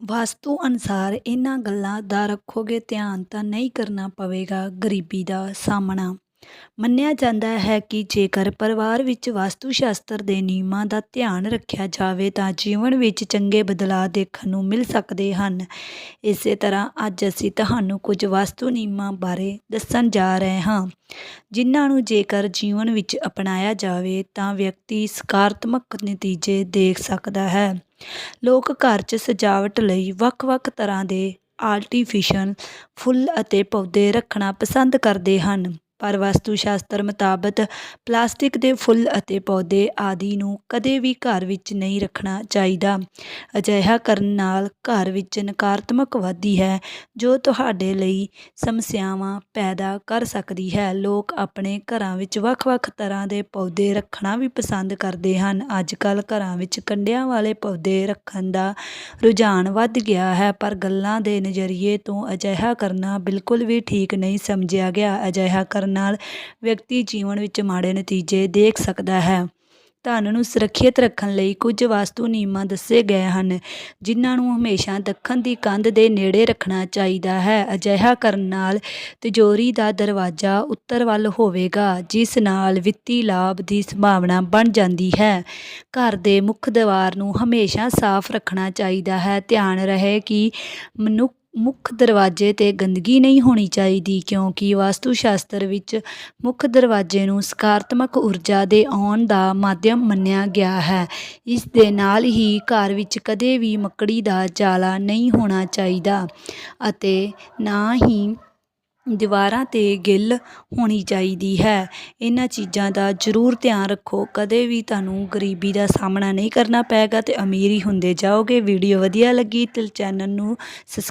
ਵਾਸਤੂ ਅਨੁਸਾਰ ਇਹਨਾਂ ਗੱਲਾਂ ਦਾ ਰੱਖੋਗੇ ਧਿਆਨ ਤਾਂ ਨਹੀਂ ਕਰਨਾ ਪਵੇਗਾ ਗਰੀਬੀ ਦਾ ਸਾਹਮਣਾ। ਮੰਨਿਆ ਜਾਂਦਾ ਹੈ ਕਿ ਜੇਕਰ ਪਰਿਵਾਰ ਵਿੱਚ ਵਾਸਤੂ ਸ਼ਾਸਤਰ ਦੇ ਨਿਯਮਾਂ ਦਾ ਧਿਆਨ ਰੱਖਿਆ ਜਾਵੇ ਤਾਂ ਜੀਵਨ ਵਿੱਚ ਚੰਗੇ ਬਦਲਾਅ ਦੇਖਣ ਨੂੰ ਮਿਲ ਸਕਦੇ ਹਨ। ਇਸੇ ਤਰ੍ਹਾਂ ਅੱਜ ਅਸੀਂ ਤੁਹਾਨੂੰ ਕੁਝ ਵਾਸਤੂ ਨਿਯਮਾਂ ਬਾਰੇ ਦੱਸਣ ਜਾ ਰਹੇ ਹਾਂ, ਜਿਨ੍ਹਾਂ ਨੂੰ ਜੇਕਰ ਜੀਵਨ ਵਿੱਚ ਅਪਣਾਇਆ ਜਾਵੇ ਤਾਂ ਵਿਅਕਤੀ ਸਕਾਰਾਤਮਕ ਨਤੀਜੇ ਦੇਖ ਸਕਦਾ ਹੈ। ਲੋਕ ਘਰ 'ਚ ਸਜਾਵਟ ਲਈ ਵੱਖ-ਵੱਖ ਤਰ੍ਹਾਂ ਦੇ ਆਰਟੀਫਿਸ਼ਲ ਫੁੱਲ ਅਤੇ ਪੌਦੇ ਰੱਖਣਾ ਪਸੰਦ ਕਰਦੇ ਹਨ। ਪਰ ਵਸਤੂ ਸ਼ਾਸਤਰ ਮੁਤਾਬਕ ਪਲਾਸਟਿਕ ਦੇ ਫੁੱਲ ਅਤੇ ਪੌਦੇ ਆਦਿ ਨੂੰ ਕਦੇ ਵੀ ਘਰ ਵਿੱਚ ਨਹੀਂ ਰੱਖਣਾ ਚਾਹੀਦਾ। ਅਜਿਹਾ ਕਰਨ ਨਾਲ ਘਰ ਵਿੱਚ ਨਕਾਰਾਤਮਕ ਵਾਧੀ ਹੈ, ਜੋ ਤੁਹਾਡੇ ਲਈ ਸਮੱਸਿਆਵਾਂ ਪੈਦਾ ਕਰ ਸਕਦੀ ਹੈ। ਲੋਕ ਆਪਣੇ ਘਰਾਂ ਵਿੱਚ ਵੱਖ-ਵੱਖ ਤਰ੍ਹਾਂ ਦੇ ਪੌਦੇ ਰੱਖਣਾ ਵੀ ਪਸੰਦ ਕਰਦੇ ਹਨ। ਅੱਜ ਕੱਲ੍ਹ ਘਰਾਂ ਵਿੱਚ ਕੰਡਿਆਂ ਵਾਲੇ ਪੌਦੇ ਰੱਖਣ ਦਾ ਰੁਝਾਨ ਵੱਧ ਗਿਆ ਹੈ, ਪਰ ਗੱਲਾਂ ਦੇ ਨਜ਼ਰੀਏ ਤੋਂ ਅਜਿਹਾ ਕਰਨਾ ਬਿਲਕੁਲ ਵੀ ਠੀਕ ਨਹੀਂ ਸਮਝਿਆ ਗਿਆ। ਅਜਿਹਾ ਕਰਨ ਨਾਲ ਵਿਅਕਤੀ ਜੀਵਨ ਵਿੱਚ ਮਾੜੇ ਨਤੀਜੇ ਦੇਖ ਸਕਦਾ ਹੈ। ਧਨ ਨੂੰ ਸੁਰੱਖਿਅਤ ਰੱਖਣ ਲਈ ਕੁਝ ਵਾਸਤੂ ਨਿਯਮਾਂ ਦੱਸੇ ਗਏ ਹਨ, ਜਿਨ੍ਹਾਂ ਨੂੰ ਹਮੇਸ਼ਾ ਦੱਖਣ ਦੀ ਕੰਧ ਦੇ ਨੇੜੇ ਰੱਖਣਾ ਚਾਹੀਦਾ ਹੈ। ਅਜਿਹਾ ਕਰਨ ਨਾਲ ਤਿਜੋਰੀ ਦਾ ਦਰਵਾਜ਼ਾ ਉੱਤਰ ਵੱਲ ਹੋਵੇਗਾ, ਜਿਸ ਨਾਲ ਵਿੱਤੀ ਲਾਭ ਦੀ ਸੰਭਾਵਨਾ ਬਣ ਜਾਂਦੀ ਹੈ। ਘਰ ਦੇ ਮੁੱਖ ਦੀਵਾਰ ਨੂੰ ਹਮੇਸ਼ਾ ਸਾਫ਼ ਰੱਖਣਾ ਚਾਹੀਦਾ ਹੈ। ਧਿਆਨ ਰਹੇ ਕਿ ਮਨੁੱਖ ਮੁੱਖ ਦਰਵਾਜ਼ੇ 'ਤੇ ਗੰਦਗੀ ਨਹੀਂ ਹੋਣੀ ਚਾਹੀਦੀ ਕਿਉਂਕਿ ਵਾਸਤੂ ਸ਼ਾਸਤਰ ਵਿੱਚ ਮੁੱਖ ਦਰਵਾਜ਼ੇ ਨੂੰ ਸਕਾਰਾਤਮਕ ਊਰਜਾ ਦੇ ਆਉਣ ਦਾ ਮਾਧਿਅਮ ਮੰਨਿਆ ਗਿਆ ਹੈ। ਇਸ ਦੇ ਨਾਲ ਹੀ ਘਰ ਵਿੱਚ ਕਦੇ ਵੀ ਮੱਕੜੀ ਦਾ ਜਾਲਾ ਨਹੀਂ ਹੋਣਾ ਚਾਹੀਦਾ ਅਤੇ ਨਾ ਹੀ ਦੀਵਾਰਾਂ 'ਤੇ ਗਿੱਲ ਹੋਣੀ ਚਾਹੀਦੀ ਹੈ। ਇਹਨਾਂ ਚੀਜ਼ਾਂ ਦਾ ਜ਼ਰੂਰ ਧਿਆਨ ਰੱਖੋ। ਕਦੇ ਵੀ ਤੁਹਾਨੂੰ ਗਰੀਬੀ ਦਾ ਸਾਹਮਣਾ ਨਹੀਂ ਕਰਨਾ ਪਏਗਾ ਅਤੇ ਅਮੀਰ ਹੀ ਹੁੰਦੇ ਜਾਓਗੇ। ਵੀਡੀਓ ਵਧੀਆ ਲੱਗੀ ਤਾਂ ਚੈਨਲ ਨੂੰ ਸਬਸ